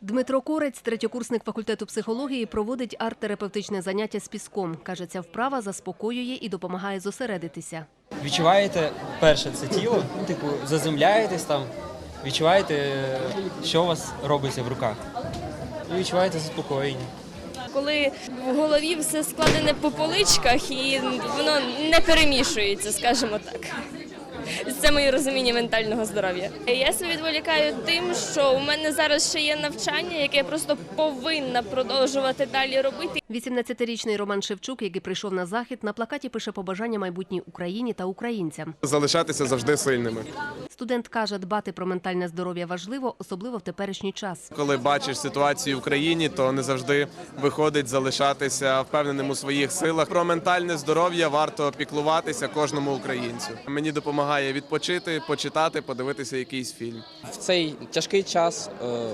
Дмитро Корець, третьокурсник факультету психології, проводить арт-терапевтичне заняття з піском. Каже, ця вправа заспокоює і допомагає зосередитися. Відчуваєте перше це тіло, ну, типу, заземляєтесь там, відчуваєте, що у вас робиться в руках. І відчуваєте заспокоєння. коли в голові все складене по поличках і воно не перемішується, скажімо так. Це моє розуміння ментального здоров'я. Я себе відволікаю тим, що у мене зараз ще є навчання, яке я просто повинна продовжувати далі робити. 18-річний Роман Шевчук, який прийшов на захід, на плакаті пише побажання майбутній Україні та українцям. залишатися завжди сильними. Студент каже, дбати про ментальне здоров'я важливо, особливо в теперішній час. Коли бачиш ситуацію в країні, то не завжди виходить залишатися впевненим у своїх силах. Про ментальне здоров'я варто піклуватися кожному українцю. Мені допомагає відпочити, почитати, подивитися якийсь фільм. в цей тяжкий час е,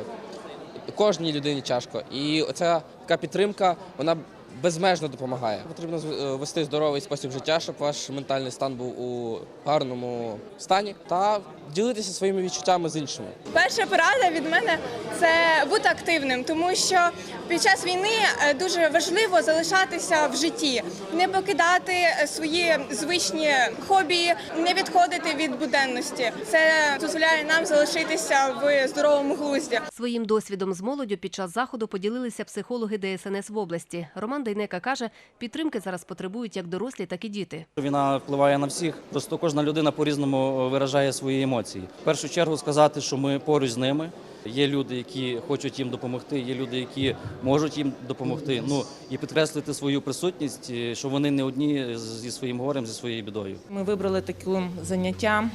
кожній людині тяжко. І оця така підтримка, вона безмежно допомагає. Потрібно е, вести здоровий спосіб життя, щоб ваш ментальний стан був у гарному стані, та ділитися своїми відчуттями з іншими. Перша порада від мене це бути активним, тому що під час війни е, дуже важливо залишатися в житті, не покидати е, свої звичні хобі, не відходити від буденності. Це дозволяє нам залишитися в здоровому глузді. Своїм досвідом з молоддю під час заходу поділилися психологи ДСНС в області. Роман Дейнека каже, підтримки зараз потребують як дорослі, так і діти. Війна впливає на всіх. Просто кожна людина по-різному виражає свої емоції. В першу чергу сказати, що ми поруч з ними. Є люди, які хочуть їм допомогти, є люди, які можуть їм допомогти. Ну і підкреслити свою присутність, е, що вони не одні зі своїм горем, зі своєю бідою. Ми вибрали таке заняття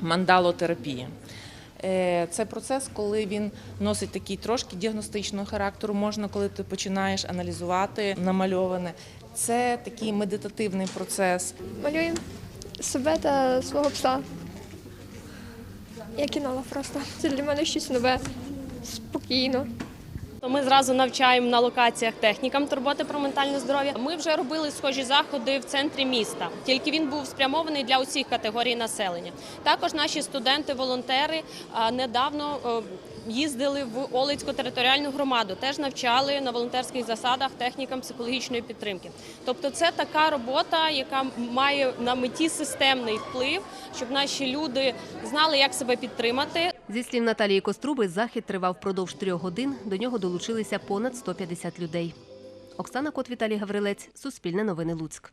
мандалотерапії. Е, Це процес, коли він носить такий трошки діагностичного характеру. Можна, коли ти починаєш аналізувати намальоване. Це такий медитативний процес. Малюю себе та свого пса. Я кінола просто. Це для мене щось нове, спокійно. То Ми зразу навчаємо на локаціях технікам турботи про ментальне здоров'я. Ми вже робили схожі заходи в центрі міста, тільки він був спрямований для усіх категорій населення. Також наші студенти-волонтери недавно їздили в Олицьку територіальну громаду, теж навчали на волонтерських засадах технікам психологічної підтримки. Тобто, це така робота, яка має на меті системний вплив, щоб наші люди знали, як себе підтримати, Зі слів Наталії Коструби, захід тривав впродовж трьох годин. До нього долучилися понад 150 людей. Оксана Кот, Віталій Гаврилець, Суспільне новини Луцьк.